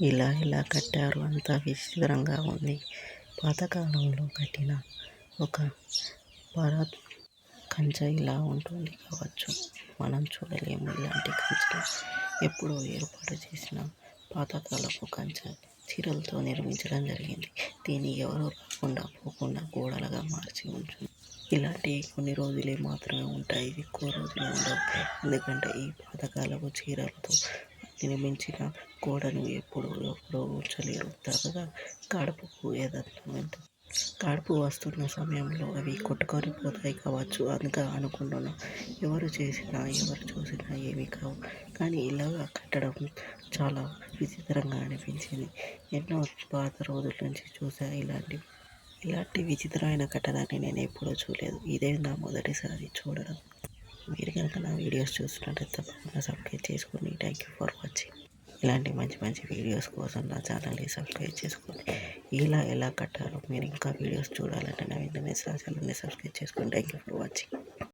ఇలా ఇలా కట్టారు. అంతా విచిత్రంగా ఉంది. పాతకాలంలో కట్టిన ఒక పరాత్ కంచె ఇలా ఉంటుంది కావచ్చు. మనం చూడలేము ఇలాంటి కంచె ఎప్పుడో ఏర్పాటు చేసిన పాతకాలపు కంచె చీరలతో నిర్మించడం జరిగింది. దీన్ని ఎవరో రాకుండా పోకుండా గోడలుగా మార్చి ఉంచుంది ఇలాంటివి కొన్ని రోజులే మాత్రమే ఉంటాయి. ఎక్కువ రోజులు ఉండవు. ఎందుకంటే ఈ పాతకాలపు చీరలతో నిర్మించిన గోడను ఎప్పుడు ఎప్పుడో ఉంచలేరు త్వరగా కడుపుకు ఏదన్నా కడుపు వస్తున్న సమయంలో అవి కొట్టుకొని పోతాయి కావచ్చు అందుక అనుకుంటున్నా. ఎవరు చేసినా ఎవరు చూసినా ఏమీ కావు. కానీ ఇలాగ కట్టడం చాలా విచిత్రంగా అనిపించింది. ఎన్నో పాత రోజుల నుంచి చూసా ఇలాంటివి ఇలాంటి విచిత్రమైన కట్టడాన్ని నేను ఎప్పుడూ చూడలేదు. ఇదే నా మొదటిసారి చూడడం. మీరు కనుక నా వీడియోస్ చూస్తున్నట్టయితే తప్పకుండా సబ్స్క్రైబ్ చేసుకోండి థ్యాంక్ యూ ఫర్ వాచింగ్ ఇలాంటి మంచి మంచి వీడియోస్ కోసం నా ఛానల్ని సబ్స్క్రైబ్ చేసుకోండి ఇలా ఎలా కట్టాలో మీరు ఇంకా వీడియోస్ చూడాలంటే నా వెంటనే ఛానల్ని సబ్స్క్రైబ్ చేసుకోండి థ్యాంక్ యూ ఫర్ వాచింగ్